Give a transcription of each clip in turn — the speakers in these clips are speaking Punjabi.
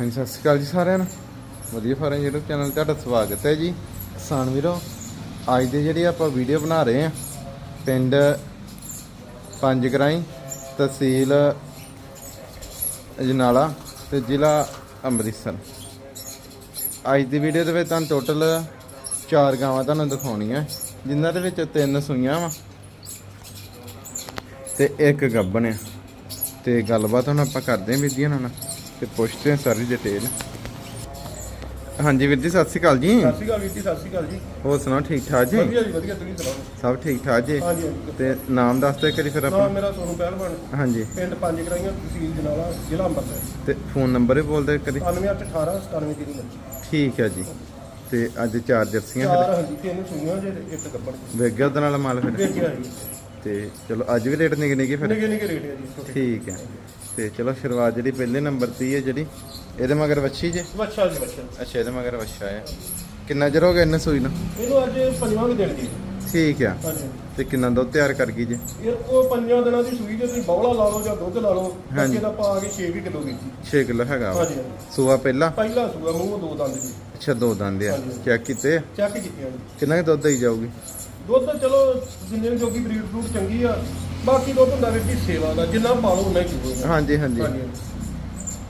ਹਾਂਜੀ, ਸਤਿ ਸ਼੍ਰੀ ਅਕਾਲ ਜੀ ਸਾਰਿਆਂ ਨੂੰ। ਵਧੀਆ ਫਾਰਮ YouTube ਚੈਨਲ ਤੁਹਾਡਾ ਸਵਾਗਤ ਹੈ ਜੀ। ਕਿਸਾਨ ਵੀਰੋ, ਅੱਜ ਦੇ ਜਿਹੜੀ ਆਪਾਂ ਵੀਡੀਓ ਬਣਾ ਰਹੇ ਆ ਪਿੰਡ ਪੰਜ ਗਰਾਈ ਤਹਿਸੀਲ ਅਜਨਾਲਾ ਤੇ ਜ਼ਿਲ੍ਹਾ ਅੰਮ੍ਰਿਤਸਰ। ਅੱਜ ਦੀ ਵੀਡੀਓ ਦੇ ਵਿੱਚ ਤੁਹਾਨੂੰ ਟੋਟਲ ਚਾਰ ਗਾਵਾਂ ਤੁਹਾਨੂੰ ਦਿਖਾਉਣੀਆਂ। ਜਿਨ੍ਹਾਂ ਦੇ ਵਿੱਚ ਤਿੰਨ ਸੂਈਆਂ ਵਾ ਤੇ ਇੱਕ ਗੱਭਣ ਆ। ਤੇ ਗੱਲਬਾਤ ਹੁਣ ਆਪਾਂ ਕਰਦੇ ਹਾਂ ਵੀਰ ਨਾਲ। ਤੇ ਪੁੱਛਦੇ ਹਾਂ ਸਾਰੀ ਡਿਟੇਲ ਹਾਂਜੀ ਵੀਰ ਜੀ ਸਤਿ ਸ਼੍ਰੀ ਅਕਾਲ ਜੀ। ਸਤਿ ਸ਼੍ਰੀ ਅਕਾਲ ਵੀਰ ਜੀ ਸਤਿ ਸ਼੍ਰੀ ਅਕਾਲ ਜੀ। ਹੋਰ ਸੁਣਾਓ ਠੀਕ ਠਾਕ ਜੀ? ਵਧੀਆ ਜੀ ਵਧੀਆ ਤੁਸੀਂ ਸੁਣਾਓ? ਸਭ ਠੀਕ ਠਾਕ ਜੀ? ਹਾਂਜੀ ਹਾਂਜੀ। ਤੇ ਨਾਮ ਦੱਸ ਦਿਓ ਕਰੀ ਫਿਰ ਨਾਮ ਆਪਾਂ ਮੇਰਾ ਸੋਨੂੰ ਪਹਿਲਵਾਨ। ਹਾਂਜੀ। ਪਿੰਡ ਪੰਜ ਕਰਾਈਆਂ ਤਹਿਸੀਲ ਜਨਾਲਾ ਜ਼ਿਲ੍ਹਾ ਅੰਮ੍ਰਿਤਸਰ। ਤੇ ਫੋਨ ਨੰਬਰ ਵੀ ਬੋਲ ਦਿਓ ਕਰੀ 9818 97 ਠੀਕ ਹੈ ਜੀ। ਤੇ ਅੱਜ ਚਾਰ ਜਰਸੀਆਂ ਚਾਰ ਹਾਂਜੀ ਤਿੰਨ ਸੁਣੀਆਂ ਜੇ ਇੱਕ ਗੱਬੜ। ਵੇਖ ਗਿਆ ਉਹਦੇ ਨਾਲ ਮਾਲ ਫਿਰ। ਵੇਖਿਆ ਜੀ। ਤੇ ਚਲੋ ਅੱਜ ਵੀ ਰੇਟ ਨਿਕ ਨਿਕੇ ਫਿਰ। ਨਿੱਕੇ ਨਿੱਕੇ ਰੇਟ ਹੈ ਜੀ ਛੋਟੇ। ਠੀਕ ਹੈ। ਤੇ ਚਲੋ ਸ਼ੁਰੂਆਤ ਜਿਹੜੀ ਪਹਿਲੇ ਨੰਬਰ ਤੇ ਹੀ ਜਿਹੜੀ। ਇਹਦੇ ਮਗਰ ਵੱਛੀ ਜੇ? ਬੱਚਾ ਜੀ ਬੱਚਾ ਅੱਛਾ ਇਹਦੇ ਮਗਰ ਵੱਛਾ ਹੈ। ਕਿੰਨਾ ਚਿਰ ਹੋ ਗਿਆ ਇਹਨੇ ਸੂਈ ਨੂੰ? ਇਹਨੂੰ ਅੱਜ ਪੰਜਵਾਂ ਦਿਨ ਜੀ ਠੀਕ ਆ। ਤੇ ਕਿੰਨਾ ਦੁੱਧ ਤਿਆਰ ਕਰ ਗਈ ਜੇ? ਇਹ ਉਹ ਪੰਜਾਂ ਦਿਨਾਂ ਦੀ ਸੂਈ ਜੇ ਤੁਸੀਂ ਬੌਲਾ ਲਾ ਲਓ ਜਾਂ ਦੁੱਧ ਲਾ ਲਓ। ਬੱਚੇ ਦਾ ਪਾ ਕੇ 6 ਵੀ ਕਿਲੋ ਜੀ 6 ਕਿਲੋ ਹੈਗਾ ਹਾਂਜੀ ਸੂਆ ਪਹਿਲਾ? ਪਹਿਲਾ ਸੂਆ ਮੂੰਹ ਦੋ ਦੰਦ ਜੀ ਅੱਛਾ ਦੋ ਦੰਦ ਆ। ਚੈੱਕ ਕੀਤੇ ਆ? ਚੈੱਕ ਕੀਤੀਆਂ ਜੀ। ਕਿੰਨਾ ਦੁੱਧ ਦੇਈ ਜਾਊਗੀ? ਦੁੱਧ ਚਲੋ ਜਿੰਨੇ ਜੋਗੀ ਬਰੀਡ ਫਰੂਟ ਚੰਗੀ ਆ ਬਾਕੀ ਦੁੱਧ ਹੁੰਦਾ ਜੀ ਸੇਵਾ ਦਾ ਜਿੰਨਾ ਪਾਲੋ ਉਨਾ ਹੀ ਹਾਂਜੀ ਹਾਂਜੀ।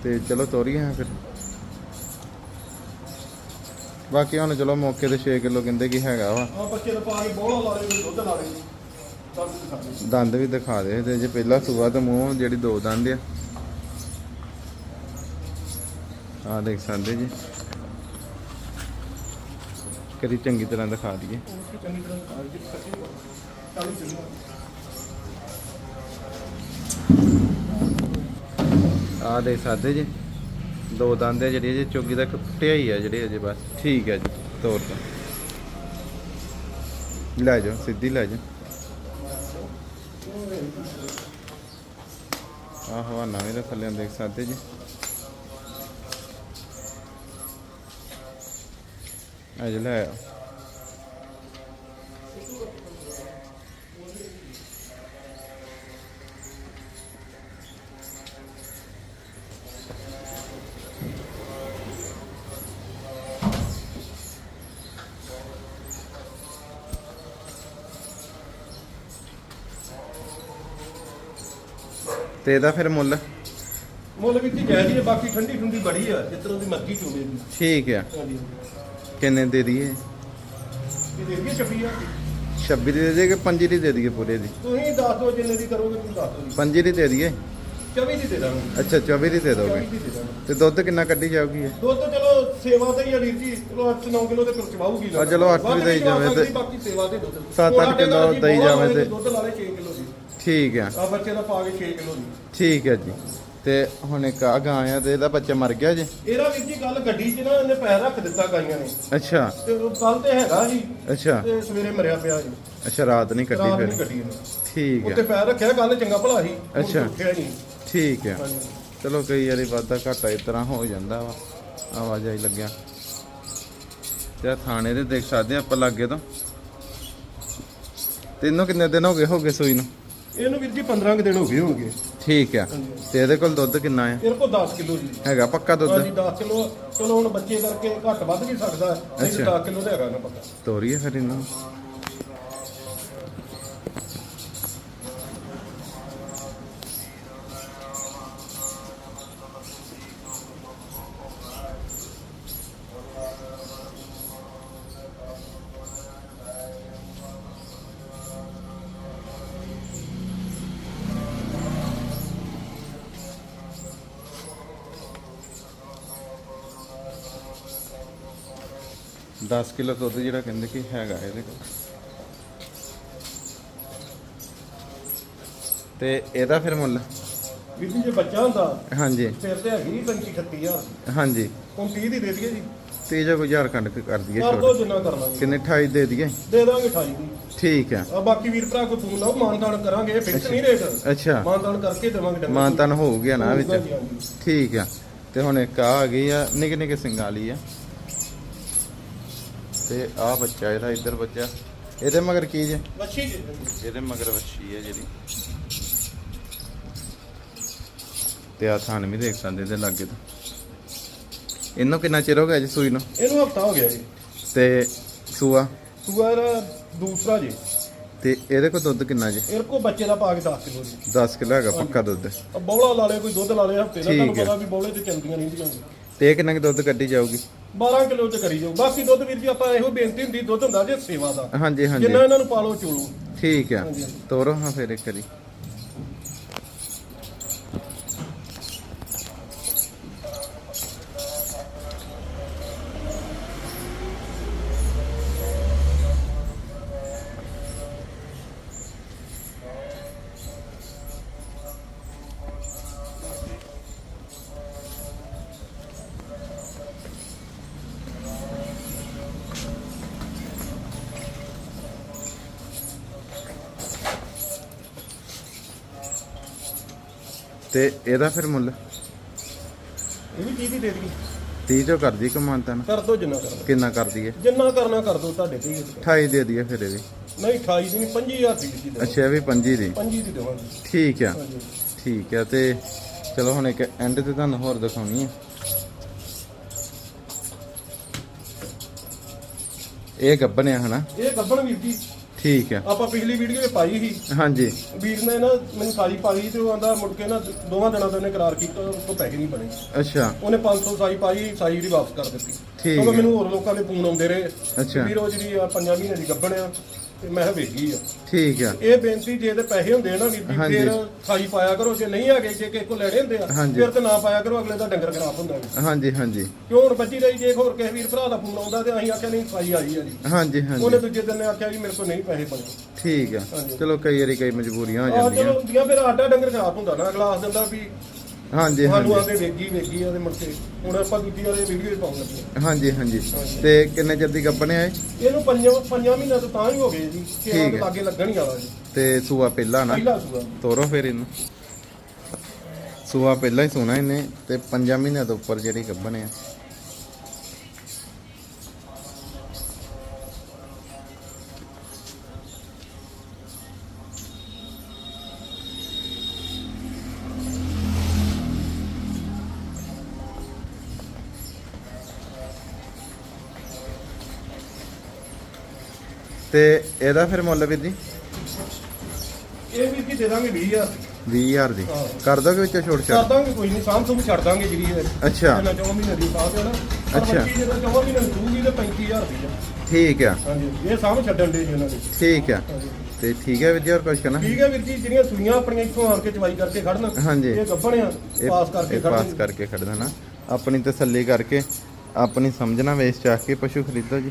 ਤੇ ਚਲੋ ਤੋਰੀਏ ਹਾਂ ਫਿਰ। ਬਾਕੀ ਹੁਣ ਚਲੋ ਮੌਕੇ ਤੇ 6 ਕਿਲੋ ਕਹਿੰਦੇ ਕੀ ਹੈਗਾ ਵਾ। ਆ ਬੱਚੇ ਦਾ ਪਾ ਕੇ ਬੋਲਾ ਲਾ ਲੈ ਦੁੱਧ ਲਾ ਲੈ ਦੰਦ ਦਿਖਾ ਦੇ ਦੰਦ ਵੀ ਦਿਖਾ ਦੇ ਤੇ ਜੇ ਪਹਿਲਾ ਸੂਆ ਤੇ ਮੂੰਹ ਜਿਹੜੀ ਦੋ ਦੰਦ ਆ। ਆ ਦੇਖ ਸਕਦੇ ਜੀ। ਕਰੀ ਚੰਗੀ ਤਰ੍ਹਾਂ ਦਿਖਾ ਦਈਏ। ਉਹ ਚੰਗੀ ਤਰ੍ਹਾਂ ਦਿਖਾ ਦੇ ਸੱਚੀ ਚਾਲੂ ਚੱਲੂ ਆ ਦੇਖ ਸਕਦੇ ਜੀ, ਦੋ ਦੰਦ ਆ ਜਿਹੜੀ ਜੇ ਚੋਗੀ ਦਾ ਟਿਆਈ ਆ ਜਿਹੜੀ ਅਜੇ ਬਸ। ਠੀਕ ਹੈ ਜੀ, ਤੋਰ ਤੋਂ ਲੈ ਜਾਓ, ਸਿੱਧੀ ਲੈ ਜਾਓ। ਆਹ ਹਵਾਨਾ ਵੀ ਥੱਲੇ ਦੇਖ ਸਕਦੇ ਜੀ। ਅਜ ਲੈ ਆਓ। ਤੇ ਇਹਦਾ ਫਿਰ ਮੁੱਲ? ਮੁੱਲ ਵੀ ਜਾਇਜ਼ ਹੀ ਬਾਕੀ ਠੰਡੀ ਠੰਡੀ ਬੜੀ ਆ ਜਿਸ ਤਰ੍ਹਾਂ ਦੀ ਮਰਜ਼ੀ ਚੋਵੇ ਜੀ। ਠੀਕ ਆ। ਹਾਂਜੀ ਕਿੰਨੇ ਦੇ ਦਈਏ? ਇਹ ਦੇ ਦਈਏ 26 ਆ 26 ਦੀ ਦੇ ਕਿ 25 ਦੀ ਦੇ ਦਈਏ ਪੂਰੇ ਦੀ? ਤੁਸੀਂ ਦੱਸ ਦਿਓ ਜਿੰਨੇ ਦੀ ਕਰੋਗੇ ਤੁਸੀਂ ਦੱਸ ਦਿਓ ਜੀ। 25 ਦੀ ਦੇ ਦਈਏ? 24 ਦੀ ਦੇ ਦਾਂਗੇ। ਅੱਛਾ 24 ਦੀ ਦੇ 24 ਦੋਗੇ। ਦੀ ਦੇ ਦਾਂਗੇ। ਤੇ ਦੁੱਧ ਕਿੰਨਾ ਕੱਢੀ ਜਾਊਗੀ? ਇਹ ਦੁੱਧ ਚਲੋ ਸੇਵਾ ਤੇ ਹੀ ਆ ਵੀਰ ਜੀ ਚਲੋ 8-9 ਕਿਲੋ ਤੇ ਚਵਾਉਗੀ ਆ ਚਲੋ ਅੱਠ ਵੀ ਦੇਈ ਜਾਵੇ ਤੇ- ਬਾਕੀ ਸੇਵਾ ਤੇ ਦੁੱਧ। ਸੱਤ ਅੱਠ ਉਹ ਸਾਡੇ ਕਿੱਲੋ ਘਰ ਜੀ ਦੇਈ ਜਾਵੇ ਤੇ- ਦੁੱਧ ਲਾ ਲੈ 6 ਕਿਲੋ। ਠੀਕ ਆ। ਆ ਬੱਚੇ ਦਾ ਪਾ ਕੇ 6 ਕਿਲੋ ਦੀ। ਠੀਕ ਹੈ ਜੀ। ਤੇ ਹੁਣ ਇੱਕ ਆ ਗਾਂ ਆ ਤੇ ਇਹਦਾ ਬੱਚਾ ਮਰ ਗਿਆ ਜੀ? ਇਹਦਾ ਵੀਰ ਜੀ ਕੱਲ ਗੱਡੀ 'ਚ ਨਾ ਇਹਨੇ ਪੈਰ ਰੱਖ ਦਿੱਤਾ ਗਾਈਆਂ ਨੇ। ਅੱਛਾ। ਤੇ ਉਹ ਕੱਲ ਤੇ ਹੈਗਾ ਜੀ ਅੱਛਾ। ਤੇ ਸਵੇਰੇ ਮਰਿਆ ਪਿਆ ਜੀ ਅੱਛਾ ਰਾਤ ਨਹੀਂ ਕੱਢੀ ਰਾਤ ਨਹੀਂ ਫਿਰ ਗੱਡੀ ਇਹਨੇ। ਠੀਕ ਉੱਤੇ ਹੈ ਪੈਰ ਰੱਖਿਆ ਕੱਲ ਚੰਗਾ ਭਲਾ ਸੀ। ਅੱਛਾ। ਉੱਠਿਆ ਨਹੀਂ। ਠੀਕ ਹੈ ਹਾਂਜੀ। ਚਲੋ ਕਈ ਵਾਰੀ ਵਾਧਾ ਘਾਟਾ ਇਸ ਤਰ੍ਹਾਂ ਹੋ ਜਾਂਦਾ ਵਾ। ਆਵਾਜਾਈ ਲੱਗਿਆ। ਤੇ ਆਹ ਥਾਣੇ ਦੇ ਦੇਖ ਸਕਦੇ ਆ ਆਪਾਂ ਲੱਗੇ ਤੋਂ। ਤੈਨੂੰ ਕਿੰਨੇ ਦਿਨ ਹੋ ਗਏ ਹੋ ਗਏ ਸੂਈ ਨੂੰ? ਇਹਨੂੰ ਵੀਰ ਜੀ 15 ਕੁ ਦਿਨ ਹੋ ਗਏ ਹੋਣਗੇ। ਠੀਕ ਆ। ਤੇ ਇਹਦੇ ਕੋਲ ਦੁੱਧ ਕਿੰਨਾ ਆ? ਇਹਦੇ ਕੋਲ 10 ਕਿਲੋ ਜੀ। ਹੈਗਾ ਪੱਕਾ ਦੁੱਧ? ਹਾਂਜੀ 10 ਕਿਲੋ। ਚਲੋ ਹੁਣ ਬੱਚੇ ਕਰਕੇ ਘੱਟ ਵੱਧ ਵੀ ਸਕਦਾ। ਨਹੀਂ ਅੱਛਾ। ਤਾਂ 10 ਕਿਲੋ ਦਾ ਹੈਗਾ ਨਾ ਪਤਾ ਤੋਰੀਏ ਫਿਰ ਇਹਨਾਂ। ਨੂੰ ਦਸ ਕਿਲੋ ਦੁੱਧ ਜਿਹੜਾ ਕਹਿੰਦੇ ਕਿ ਹੈਗਾ ਇਹਦੇ ਕੋਲ। ਤੇ ਇਹਦਾ ਫਿਰ ਮੁੱਲ? ਵੀਰ ਜੀ ਬੱਚਾ ਹੁੰਦਾ ਹਾਂਜੀ। ਫਿਰ ਤੇ ਹੈਗੀ 35 36000 ਹਾਂਜੀ। ਹੁਣ 30 ਦੀ ਦੇ ਦਈਏ ਜੀ। ਤੇ ਜੇ ਕੋਈ ਹਜ਼ਾਰ ਕੰਡ ਕਰ ਦਈਏ ਕਰ ਦੋ ਜਿੰਨਾ ਕਿੰਨੇ 28 ਦੇ ਦਈਏ? ਦੇ ਦਾਂਗੇ 28 ਦੀ। ਠੀਕ ਆ। ਆ ਬਾਕੀ ਵੀਰ ਭਰਾ ਕੋਈ ਫੋਨ ਲਾਓ ਮਾਨਤਾਨ ਕਰਾਂਗੇ ਫਿਕਸ ਨਹੀਂ ਰੇਟ ਅੱਛਾ। ਮਾਨਤਾਨ ਕਰਕੇ ਦੇਵਾਂਗੇ ਮਾਨਤਨ ਹੋ ਗਿਆ ਨਾ ਵਿੱਚ। ਠੀਕ ਆ। ਤੇ ਹੁਣ ਇੱਕ ਆ ਗਈ ਆ ਨਿੱਕੇ ਨਿੱਕੇ ਸਿੰਘਾਂ ਵਾਲੀ ਆ। ਤੇ ਆ ਬੱਚਾ ਇਹਦਾ ਇੱਧਰ ਬੱਚਾ। ਇਹਦੇ ਮਗਰ ਕੀ ਜੇ? ਵੱਛੀ ਜੀ। ਇਹਦੇ ਮਗਰ ਵੱਛੀ ਹੈ ਜਿਹੜੀ। ਤੇ ਆ ਥਾਨ ਵੀ ਦੇਖ ਸਕਦੇ ਇਹਦੇ ਲਾਗੇ ਤੋਂ। ਇਹਨੂੰ ਕਿੰਨਾ ਚਿਰ ਹੋ ਗਿਆ ਜੀ ਸੂਈ ਨੂੰ? ਇਹਨੂੰ ਹਫਤਾ ਹੋ ਗਿਆ ਜੀ। ਤੇ ਸੂਆ? ਸੂਆ ਇਹਦਾ ਦੂਸਰਾ ਜੀ। ਤੇ ਇਹਦੇ ਕੋਲ ਦੁੱਧ ਕਿੰਨਾ ਜੀ? ਇਹ ਕੋ ਬੱਚੇ ਦਾ ਪਾ ਕੇ 10 ਕਿਲੋ ਜੀ। 10 ਕਿਲੋ ਹੈਗਾ ਪੱਕਾ ਦੁੱਧ। ਬੌਲਾ ਲਾ ਲੇ ਕੋਈ ਦੁੱਧ ਲਾ ਲੇ ਹਫ਼ਤੇ ਦਾ ਤੁਹਾਨੂੰ। ਪਤਾ ਵੀ ਬੌਲੇ ਤੇ ਚਲਦੀਆਂ ਰਹਿੰਦੀਆਂ ਜੀ ਤੇ ਇਹ ਕਿੰਨਾ ਕੁ ਦੁੱਧ ਕੱਢੀ ਜਾਊਗੀ? 12 ਕਿਲੋ ਚ ਕਰੀ ਜਾਓ। ਬਾਕੀ ਦੁੱਧ ਵੀਰ ਜੀ ਆਪਾਂ ਇਹੋ ਬੇਨਤੀ ਹੁੰਦੀ ਦੁੱਧ ਹੁੰਦਾ ਜੇ ਸੇਵਾ ਦਾ। ਹਾਂਜੀ ਹਾਂਜੀ। ਜਿੰਨਾ ਇਹਨਾਂ ਨੂੰ ਪਾਲੋ ਚੋਲੋ। ਠੀਕ ਆ। ਤੋਰੋ ਹਾਂ ਫਿਰ ਇੱਕ ਵਾਰੀ। ਤੇ ਇਹਦਾ ਫਿਰ ਮੁੱਲ? ਇਹ ਵੀ ਚੀਜ਼ ਹੀ ਦੇ ਦਈਏ। 30 ਜੋ ਕਰਦੀ ਕਮਾਨਤਾ ਨਾ? ਕਰ ਦੋ ਜਿੰਨਾ ਕਰਨਾ ਕਿੰਨਾ ਕਰਦੀ ਹੈ ਜਿੰਨਾ ਕਰਨਾ ਕਰ ਦੋ ਤੁਹਾਡੇ ਤੇ ਹੀ ਹੈ। 28 ਦੇ ਦਈਏ ਫਿਰ ਇਹ ਵੀ। ਨਹੀਂ 28 ਦੀ ਨਹੀਂ 25000 ਦੀ ਦਿੱਤੀ ਅੱਛਾ ਇਹ ਵੀ 25 ਦੀ। 25 ਦੀ ਦੇਵਾਂਗੇ। ਠੀਕ ਆ। ਹਾਂਜੀ। ਠੀਕ ਆ ਤੇ ਚਲੋ ਹੁਣ ਇੱਕ ਐਂਡ ਤੇ ਤੁਹਾਨੂੰ ਹੋਰ ਦਿਖਾਉਣੀ ਹੈ ਇਹ ਗੱਬਨ ਆ ਹਨਾ? ਇਹ ਗੱਬਣ ਵੀਰ ਜੀ। ਠੀਕ ਆ ਆਪਾਂ ਪਿਛਲੀ ਵੀਡੀਓ ਵਿੱਚ ਪਾਈ ਸੀ। ਹਾਂਜੀ। ਵੀਰ ਨੇ ਨਾ ਮੈਨੂੰ ਸਾਈ ਪਾਈ ਤੇ ਉਹ ਆਂਦਾ ਮੁੜ ਕੇ ਨਾ ਦੋਵਾਂ ਦਿਨਾਂ ਦਾ ਉਹਨੇ ਕਰਾਰ ਕੀਤਾ ਉਹ ਤੋਂ ਪੈਸੇ ਨਹੀਂ ਬਣੇ। ਅੱਛਾ। ਉਹਨੇ 500 ਸਾਈ ਪਾਈ ਸਾਈ ਜਿਹੜੀ ਵਾਪਸ ਕਰ ਦਿੱਤੀ। ਠੀਕ ਕਿਉਂਕਿ ਹੈ। ਮੈਨੂੰ ਹੋਰ ਲੋਕਾਂ ਦੇ ਫੋਨ ਆਉਂਦੇ ਰਹੇ। ਅੱਛਾ। ਵੀਰ ਉਹ ਜਿਹੜੀ ਆ ਪੰਜਾਂ ਮਹੀਨੇ ਦੀ ਗੱਬਣ ਆ। ਤੇ ਮੈਂ ਕਿਹਾ ਵੇਖੀ ਆ। ਠੀਕ ਆ। ਇਹ ਬੇਨਤੀ ਜੇ ਤੇ ਪੈਸੇ ਹੁੰਦੇ ਨਾ ਵੀਰ ਜੀ ਹਾਂਜੀ। ਫਿਰ ਸਾਈ ਪਾਇਆ ਕਰੋ ਜੇ ਨਹੀਂ ਹੈਗੇ ਜੇ ਕਿਸੇ ਕੋ ਲੈਣੇ ਹੁੰਦੇ ਆ ਹਾਂਜੀ। ਫਿਰ ਤੇ ਨਾ ਪਾਇਆ ਕਰੋ ਅਗਲੇ ਦਾ ਡੰਗਰ ਖਰਾਬ ਹੁੰਦਾ ਵੀ ਹਾਂਜੀ ਹਾਂਜੀ। ਕਿਉਂ ਹੁਣ ਬੱਚੀ ਰਹੀ ਜੇ ਹੋਰ ਕਿਸੇ ਵੀਰ ਭਰਾ ਦਾ ਫੋਨ ਆਉਂਦਾ ਤੇ ਅਸੀਂ ਆਖਿਆ ਨਹੀਂ ਸਾਈ ਆਈ ਆ ਜੀ। ਹਾਂਜੀ ਉਹਨੇ ਹਾਂਜੀ ਦੂਜੇ ਦਿਨ ਆਖਿਆ ਜੀ ਮੇਰੇ ਕੋਲ ਨਹੀਂ ਪੈਸੇ ਬਣੇ। ਠੀਕ ਆ। ਹਾਂਜੀ। ਚਲੋ ਕਈ ਵਾਰੀ ਕਈ ਮਜਬੂਰੀਆਂ ਆ ਜਾਂਦੀਆਂ ਚਲੋ ਹੁੰਦੀਆਂ ਫਿਰ ਆਟਾ ਡੰਗਰ ਖਰਾਬ ਹੁੰਦਾ ਨਾ ਅਗਲਾ ਆਖ ਦਿੰਦਾ ਵੀ ਹਾਂਜੀ ਸਾਨੂੰ ਹਾਂਜੀ ਆਂਦੇ ਵੇਗੀ ਵੇਗੀ ਉਹਦੇ ਮੁੜ ਕੇ। ਹੁਣ ਆਪਾਂ ਦੂਜੀ ਵਾਲੇ ਵੀਡੀਓ ਹੀ ਪਾਉਣ ਲੱਗੇ। ਹਾਂਜੀ ਹਾਂਜੀ। ਤੇ ਕਿੰਨੇ ਚਿਰ ਦੀ ਹੈ ਇਹ? ਇਹਨੂੰ ਪੰਜਾਂ ਪੰਜਾਂ ਮਹੀਨਿਆਂ ਤੋਂ ਤਾਂ ਹੀ ਹੋ ਗਏ ਜੀ। ਠੀਕ ਕਿ। ਲਾਗੇ ਲੱਗਣ ਹੀ ਵਾਲਾ ਜੀ। ਤੇ ਸੂਆ ਪਹਿਲਾ ਨਾ? ਪਹਿਲਾ ਸੂਆ। ਤੋਰੋ ਫਿਰ ਇਹਨੂੰ। ਸੂਆ ਪਹਿਲਾਂ ਹੀ ਸੋਣਾ ਇਹਨੇ ਤੇ 5 ਮਹੀਨਿਆਂ ਤੋਂ ਉੱਪਰ ਜਿਹੜੀ ਗੱਭਣ ਆ। ਤੇ ਇਹਦਾ ਫਿਰ ਮੁੱਲ ਵੀਰ ਜੀ? ਇਹ ਵੀ ਕੀ ਦੇ ਦਾਂਗੇ 20000 20000 ਦੀ। ਹਾਂ। ਕਰ ਦੋਗੇ ਵਿੱਚੋਂ ਛੋੜ ਕਰ ਛਾੜ ਦਾਂਗੇ ਕੋਈ ਨਹੀਂ ਸਾਂਭ ਸੁਭ ਛੱਡ ਦਾਂਗੇ ਜਿਹੜੀ ਇਹ ਅੱਛਾ। ਇਹਨਾਂ 4 ਮਹੀਨੇ ਦੀ ਬਾਤ ਹੈ ਨਾ। ਪਰ ਅੱਛਾ। ਬੱਚੀ ਜਦੋਂ 4 ਮਹੀਨੇ ਦੀ ਦੂਗੀ ਤੇ 35000 ਰੁਪਏ ਠੀਕ ਆ। ਹਾਂਜੀ ਇਹ ਸਾਂਭ ਛੱਡਣ ਦੇ ਜੀ ਉਹਨਾਂ ਦੇ। ਠੀਕ ਆ। ਹਾਂਜੀ। ਤੇ ਠੀਕ ਹੈ ਵੀਰ ਜੀ ਹੋਰ ਕੁਝ ਕਹਿਣਾ? ਠੀਕ ਹੈ ਵੀਰ ਜੀ ਜਿਹੜੀਆਂ ਸੂਈਆਂ ਆਪਣੀਆਂ ਇੱਥੋਂ ਆਣ ਕੇ ਚਵਾਈ ਕਰਕੇ ਖੜਨ ਹਾਂਜੀ। ਇਹ ਗੱਭਣ ਆ ਇਹ- ਪਾਸ ਕਰਕੇ ਇਹ ਪਾਸ ਖੜਨ ਕਰਕੇ ਖੜਦਾ ਨਾ। ਆਪਣੀ ਤਸੱਲੀ ਕਰਕੇ ਆਪਣੀ ਸਮਝਣਾ ਵੇਚ ਚਾਹ ਕੇ ਪਸ਼ੂ ਖਰੀਦੋ ਜੀ।